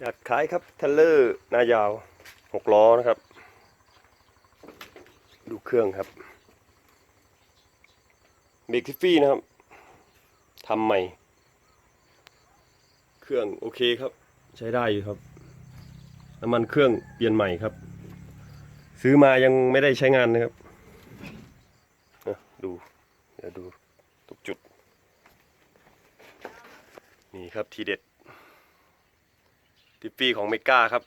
อยากขายครับเทเลอร์หน้ายาวหกล้อนะครับ ดูเครื่องครับเบรกทิฟฟี่นะครับทำใหม่ เครื่องโอเคครับ ใช้ได้อยู่ครับน้ำมันเครื่องเปลี่ยนใหม่ครับ ซื้อมายังไม่ได้ใช้งานนะครับดูเดี๋ยวดูทุกจุด นี่ครับทีเด็ด ทิฟฟี่ของเมก้าครับ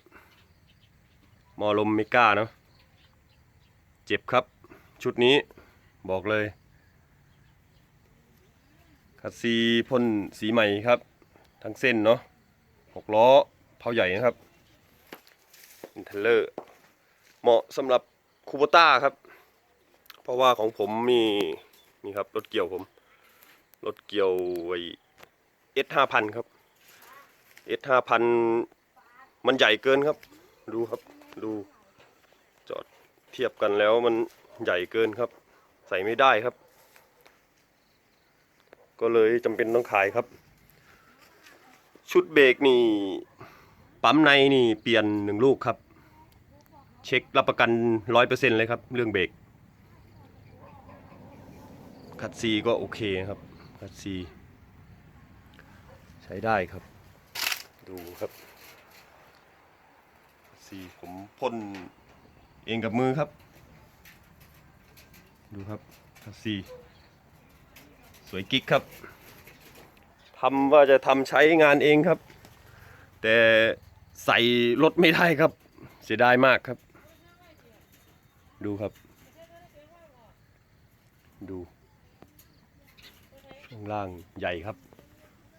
มอลมเมกาเนาะเจ็บครับ ชุดนี้บอกเลยคัดซีพ่นสีใหม่ครับ ทั้งเส้นเนาะหกล้อเผาใหญ่นะครับอินเทเลอร์เหมาะสำหรับคูโบต้าครับ เพราะว่าของผมมีนี่ครับรถเกี่ยวผม รถเกี่ยวไอเอสห้าพันครับเอสห้าพัน มันใหญ่เกินครับ ดูครับ ดู จอดเทียบกันแล้วมันใหญ่เกินครับ ใส่ไม่ได้ครับ ก็เลยจำเป็นต้องขายครับ ชุดเบรกนี่ ปั๊มในนี่เปลี่ยนหนึ่งลูกครับ เช็ครับประกันร้อยเปอร์เซ็นเลยครับ เรื่องเบรกคัดซีก็โอเคครับคัดซีใช้ได้ครับ ดูครับีผมพ่นเองกับมือครับ ดูครับคัสซีสวยกิ๊กครับทำว่าจะทำใช้งานเองครับ แต่ใส่รถไม่ได้ครับ เสียดายมากครับ ดูครับ ดูช่วงล่างใหญ่ครับ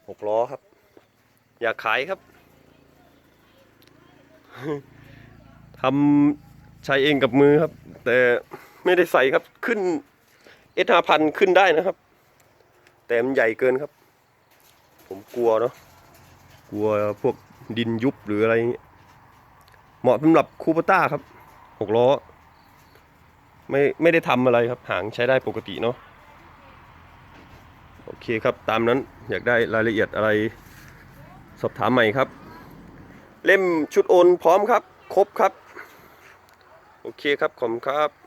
หกล้อครับ อยากขายครับ ทำใช้เองกับมือครับ แต่ไม่ได้ใส่ครับขึ้นเอสห้าพันขึ้นได้นะครับ แต่มันใหญ่เกินครับ ผมกลัวเนาะกลัวพวกดินยุบหรืออะไรเงี้ยเหมาะสำหรับคูปต้าครับหกล้อ ไม่ไม่ได้ทำอะไรครับ หางใช้ได้ปกติเนาะโอเคครับ ตามนั้นอยากได้รายละเอียดอะไร สอบถามใหม่ครับ เล่มชุดโอนพร้อมครับ ครบครับ โอเคครับขอบคุณครับ